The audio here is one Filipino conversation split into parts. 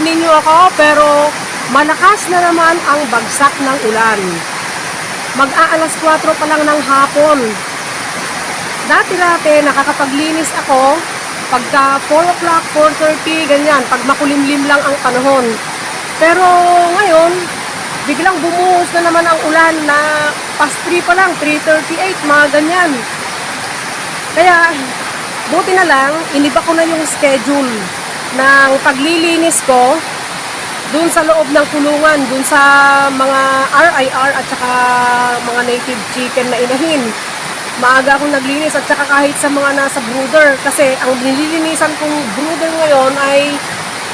ninyo ako pero malakas na naman ang bagsak ng ulan. Mag-aalas 4 pa lang ng hapon. Dati-dati nakakapaglinis ako pagka 4 o'clock, 4.30, ganyan, pag makulimlim lang ang panahon. Pero ngayon, biglang bumuhos na naman ang ulan na past 3 pa lang, 3.38, mga ganyan. Kaya, buti na lang, iniba ko na yung schedule ng paglilinis ko dun sa loob ng kulungan, dun sa mga RIR at saka mga native chicken na inahin. Maaga akong naglinis at saka kahit sa mga nasa brooder kasi ang nililinisan kong brooder ngayon ay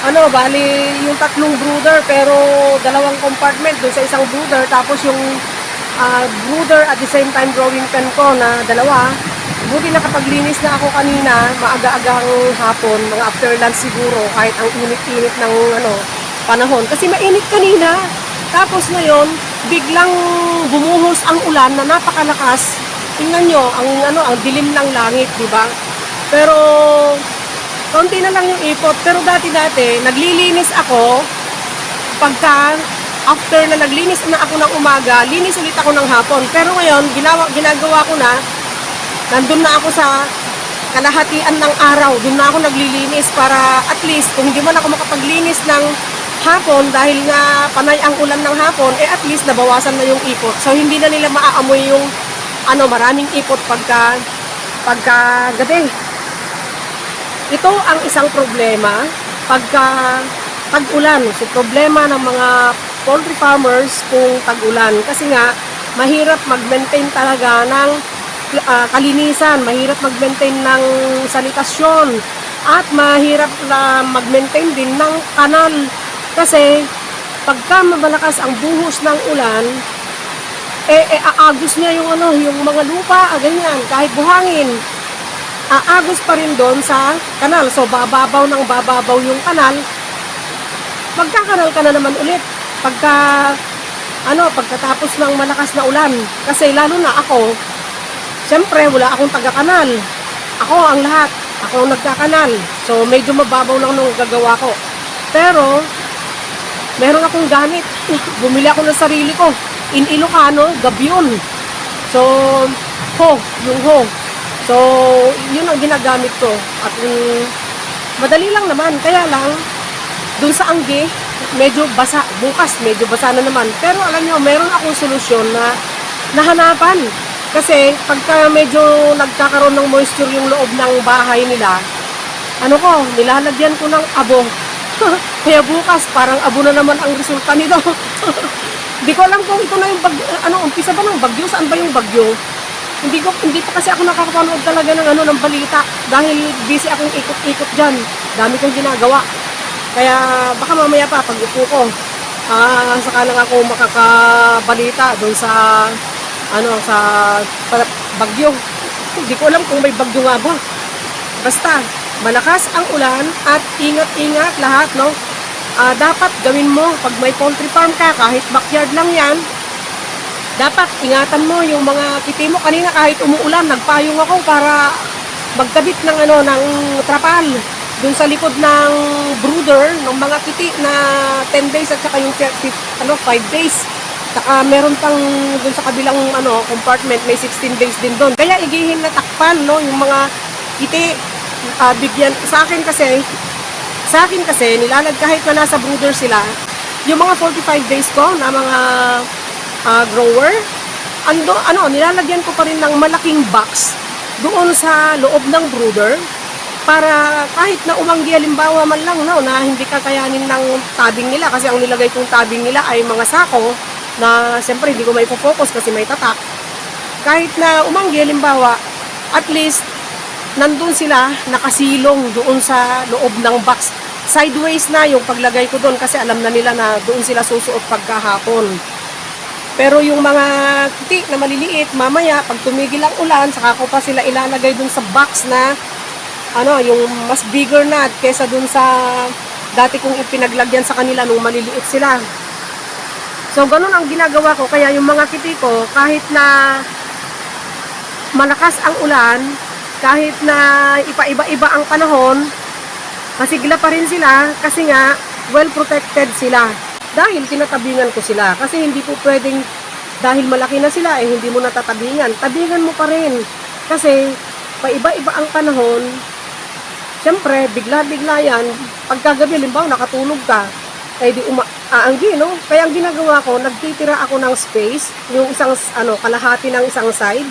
ano, bali yung tatlong brooder pero dalawang compartment dun sa isang brooder tapos yung ah, brooder at the same time growing pen ko na dalawa buti nakapaglinis na ako kanina maaga-agang hapon mga after lunch siguro kahit ang init-init ng ano panahon. Kasi mainit kanina. Tapos ngayon biglang bumuhos ang ulan na napakalakas. Tingnan nyo ang ano ang dilim ng langit di ba? Pero konti na lang yung ipot. Pero dati-dati naglilinis ako. Pagka after na naglinis na ako ng umaga, linis ulit ako ng hapon. Pero ngayon, ginawa, ginagawa ko na, nandun na ako sa kalahatian ng araw. Doon na ako naglilinis para at least kung hindi man ako makapaglinis ng hapon dahil nga panay ang ulan ng hapon, eh at least nabawasan na yung ipot. So hindi na nila maaamoy yung ano, maraming ipot pagka pagka gabi. Ito ang isang problema pagka tag-ulan. So, problema ng mga poultry farmers kung tag-ulan. Kasi nga, mahirap mag-maintain talaga ng ah, kalinisan, mahirap mag-maintain ng sanitasyon, at mahirap na mag-maintain din ng kanal. Kasi, pagka mabalakas ang buhos ng ulan, eh, eh aagos niya yung ano, yung mga lupa, ah, ganyan, kahit buhangin aagos pa rin doon sa kanal. So, bababaw ng bababaw yung kanal, magkakanal ka na naman ulit. Pagka, ano, pagkatapos ng malakas na ulan. Kasi lalo na ako, siyempre, wala akong taga-kanal. Ako ang lahat. Ako ang nagkakanal. So, medyo mababaw lang nung gagawa ko. Pero, meron akong gamit. Bumili ako ng sarili ko. In Ilocano, Gabyon. So, ho, yung ho. So, yun ang ginagamit ko. At mm, madali lang naman. Kaya lang, dun sa angge, medyo basa. Bukas, medyo basa na naman. Pero alam nyo, meron akong solusyon na nahanapan. Kasi pagka medyo nagkakaroon ng moisture yung loob ng bahay nila, ano ko, nilalagyan ko ng abo. Kaya bukas, parang abo na naman ang resulta nito. Hindi ko alam kung ito na yung bag, ano, umpisa ba ng bagyo? Saan ba yung bagyo? Hindi ko hindi pa kasi ako nakakapanood talaga ng ano ng balita dahil busy akong ikot-ikot diyan. Dami kong ginagawa. Kaya baka mamaya pa pag upo ko, ah saka lang ako makakabalita doon sa ano sa bagyo. Hindi ko alam kung may bagyo nga ba. Basta malakas ang ulan at ingat-ingat lahat, no? Ah, dapat gawin mo pag may poultry farm ka, kahit backyard lang 'yan, dapat ingatan mo yung mga kiti mo. Kanina kahit umuulan, nagpayong ako para magkabit ng ano ng trapal dun sa likod ng brooder ng mga kiti na 10 days at saka yung fif- fif- ano 5 days. Saka meron pang dun sa kabilang ano compartment may 16 days din doon. Kaya igihin na takpan no yung mga kiti ah, bigyan sa akin kasi sa akin kasi nilalag kahit na nasa brooder sila yung mga 45 days ko na mga ah, grower, ando, ano, nilalagyan ko pa rin ng malaking box doon sa loob ng brooder para kahit na umanggi halimbawa man lang no, na hindi kakayanin ng tabing nila kasi ang nilagay kong tabing nila ay mga sako na siyempre hindi ko may focus kasi may tatak. Kahit na umanggi halimbawa, at least nandun sila nakasilong doon sa loob ng box. Sideways na yung paglagay ko doon kasi alam na nila na doon sila susuot pagkahapon. Pero yung mga kiti na maliliit, mamaya, pag tumigil ang ulan, saka ko pa sila ilalagay dun sa box na, ano, yung mas bigger na kesa dun sa dati kong ipinaglagyan sa kanila nung maliliit sila. So, ganun ang ginagawa ko. Kaya yung mga kiti ko, kahit na malakas ang ulan, kahit na ipa-iba-iba ang panahon, masigla pa rin sila kasi nga well protected sila. Dahil tinatabingan ko sila. Kasi hindi po pwedeng, dahil malaki na sila, eh hindi mo natatabingan. Tabingan mo pa rin. Kasi, paiba-iba ang panahon, Siyempre, bigla-bigla yan. Pagkagabi, limbaw, nakatulog ka, ay di uma aanggi, no? Kaya ang ginagawa ko, nagtitira ako ng space, yung isang, ano, kalahati ng isang side,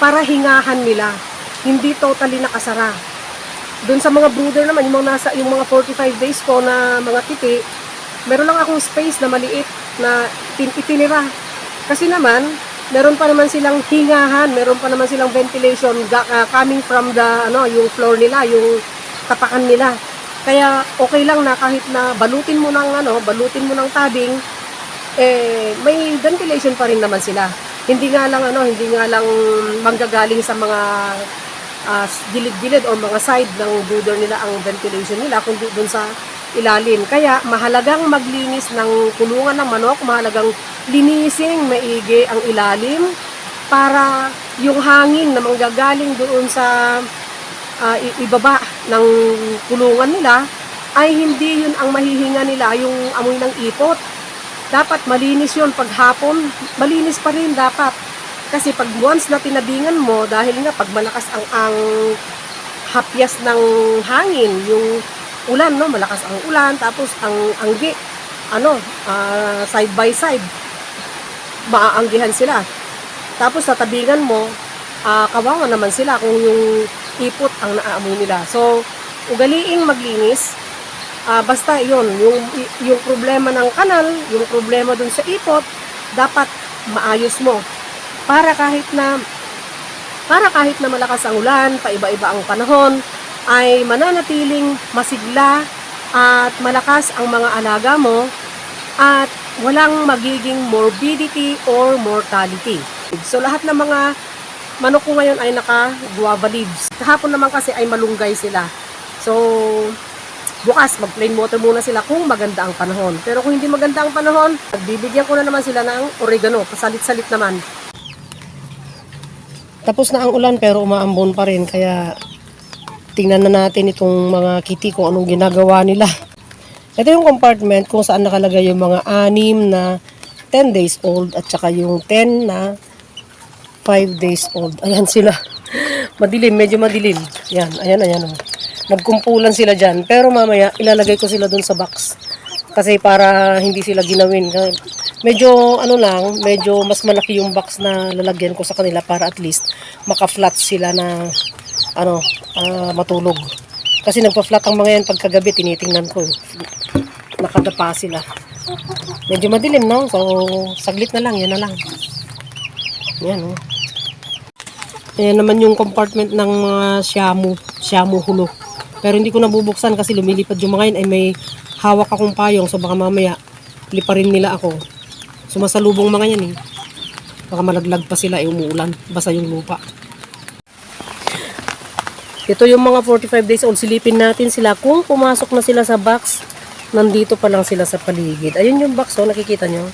para hingahan nila. Hindi totally nakasara. Doon sa mga brooder naman, yung mga nasa, yung mga 45 days ko na mga titi, meron lang akong space na maliit na tin itinira. Kasi naman, meron pa naman silang hingahan, meron pa naman silang ventilation ah, coming from the ano, yung floor nila, yung tapakan nila. Kaya okay lang na kahit na balutin mo ng ano, balutin mo ng tabing, eh may ventilation pa rin naman sila. Hindi nga lang ano, hindi nga lang manggagaling sa mga ah, gilid-gilid o mga side ng brooder nila ang ventilation nila kundi doon sa ilalim. Kaya mahalagang maglinis ng kulungan ng manok, mahalagang linising maigi ang ilalim para yung hangin na manggagaling doon sa i- ibaba ng kulungan nila ay hindi yun ang mahihinga nila, yung amoy ng ipot. Dapat malinis yun pag hapon, malinis pa rin dapat. Kasi pag once na tinabingan mo, dahil nga pag malakas ang, ang hapyas ng hangin, yung ulan, no? malakas ang ulan, tapos ang anggi, ano, ah, side by side, maaanggihan sila. Tapos sa tabingan mo, ah, kawawa naman sila kung yung ipot ang naaamoy nila. So, ugaliing maglinis, ah, basta yon yung, yung problema ng kanal, yung problema dun sa ipot, dapat maayos mo. Para kahit na para kahit na malakas ang ulan, paiba-iba ang panahon, ay mananatiling masigla at malakas ang mga alaga mo at walang magiging morbidity or mortality. So lahat ng mga manok ko ngayon ay naka guava leaves. Kahapon naman kasi ay malunggay sila. So bukas mag plain water muna sila kung maganda ang panahon. Pero kung hindi maganda ang panahon, bibigyan ko na naman sila ng oregano, pasalit-salit naman. Tapos na ang ulan pero umaambon pa rin kaya tingnan na natin itong mga kitty kung anong ginagawa nila. Ito yung compartment kung saan nakalagay yung mga anim na 10 days old at saka yung 10 na 5 days old. Ayan sila. Madilim, medyo madilim. Yan, ayan, ayan. Oh. Nagkumpulan sila dyan. Pero mamaya, ilalagay ko sila dun sa box. Kasi para hindi sila ginawin. Medyo, ano lang, medyo mas malaki yung box na lalagyan ko sa kanila para at least maka-flat sila na, ano, ah, matulog. Kasi nagpa-flat ang mga yan pagkagabi, tinitingnan ko. eh. Nakadapa sila. Medyo madilim, no? So, saglit na lang, yan na lang. Yan, oh. Ayan naman yung compartment ng mga shamu, shamu hulo. Pero hindi ko nabubuksan kasi lumilipad yung mga yun ay may hawak akong payong so baka mamaya liparin nila ako. Sumasalubong mga yan eh. Baka malaglag pa sila eh umuulan. Basa yung lupa. Ito yung mga 45 days old. Silipin natin sila. Kung pumasok na sila sa box, nandito pa lang sila sa paligid. Ayun yung box, oh, nakikita nyo.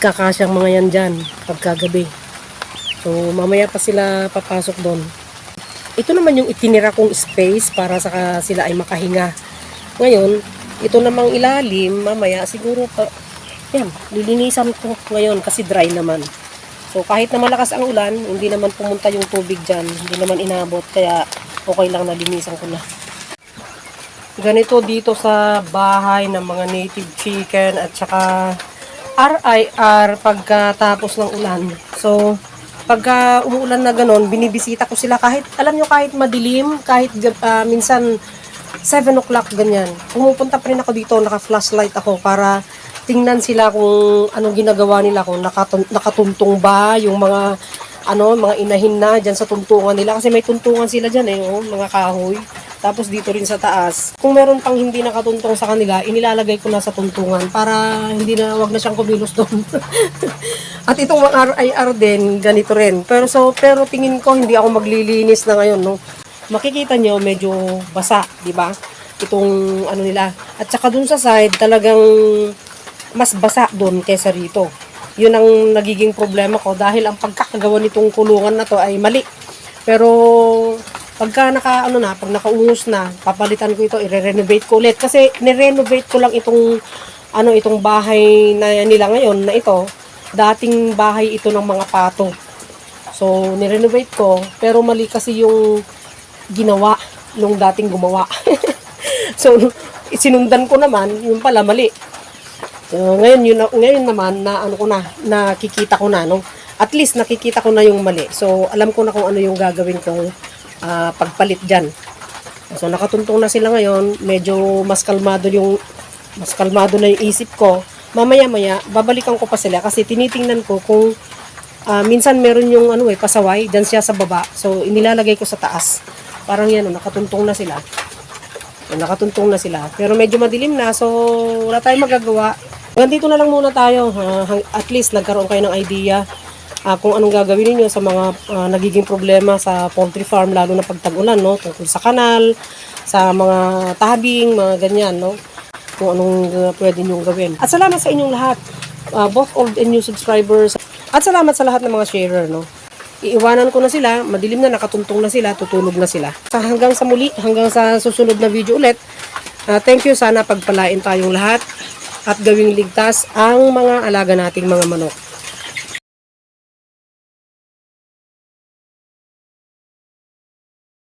Kakasyang mga yan dyan pagkagabi. So, mamaya pa sila papasok doon. Ito naman yung itinira kong space para sa sila ay makahinga. Ngayon, ito namang ilalim, mamaya siguro pa, yan, lilinisan ko ngayon kasi dry naman. So, kahit na malakas ang ulan, hindi naman pumunta yung tubig dyan, hindi naman inabot, kaya okay lang na linisan ko na. Ganito dito sa bahay ng mga native chicken at saka RIR pagkatapos ng ulan. So, pagka umuulan na ganon, binibisita ko sila kahit, alam nyo, kahit madilim, kahit ah, minsan 7 o'clock ganyan. Pumupunta pa rin ako dito, naka-flashlight ako para tingnan sila kung anong ginagawa nila, kung nakatun- nakatuntong ba yung mga ano, mga inahin na dyan sa tuntungan nila. Kasi may tuntungan sila dyan eh, oh, mga kahoy. Tapos dito rin sa taas. Kung meron pang hindi nakatuntong sa kanila, inilalagay ko na sa tuntungan para hindi na, wag na siyang kumilos doon. At itong RIR din, ganito rin. Pero so, pero tingin ko hindi ako maglilinis na ngayon, no. Makikita nyo medyo basa, di ba? Itong ano nila. At saka dun sa side, talagang mas basa doon kaysa rito. Yun ang nagiging problema ko dahil ang pagkakagawa nitong kulungan na to ay mali. Pero Pagka naka, ano na, pag nakaungos na, papalitan ko ito, i-renovate ko ulit. Kasi, nirenovate ko lang itong, ano, itong bahay na nila ngayon, na ito, dating bahay ito ng mga pato. So, nirenovate ko, pero mali kasi yung ginawa nung dating gumawa. so, sinundan ko naman, yung pala mali. So, ngayon, yun, ngayon naman, na ano ko na, nakikita ko na, no? At least, nakikita ko na yung mali. So, alam ko na kung ano yung gagawin kong ah, pagpalit dyan. So, nakatuntong na sila ngayon. Medyo mas kalmado yung, mas kalmado na yung isip ko. Mamaya-maya, babalikan ko pa sila kasi tinitingnan ko kung ah, minsan meron yung ano eh, pasaway, dyan siya sa baba. So, inilalagay ko sa taas. Parang yan, oh, nakatuntong na sila. Nakatuntong na sila. Pero medyo madilim na, so wala tayong magagawa. Hanggang dito na lang muna tayo. ha. At least nagkaroon kayo ng idea ah, kung anong gagawin niyo sa mga ah, nagiging problema sa poultry farm, lalo na pag tag-ulan, no? Tungkol sa kanal, sa mga tabing, mga ganyan, no? Kung anong uh, pwede niyong gawin. At salamat sa inyong lahat, ah, both old and new subscribers. At salamat sa lahat ng mga sharer, no? Iiwanan ko na sila, madilim na, nakatuntong na sila, tutulog na sila. Sa hanggang sa muli, hanggang sa susunod na video ulit, ah, thank you, sana pagpalain tayong lahat at gawing ligtas ang mga alaga nating mga manok.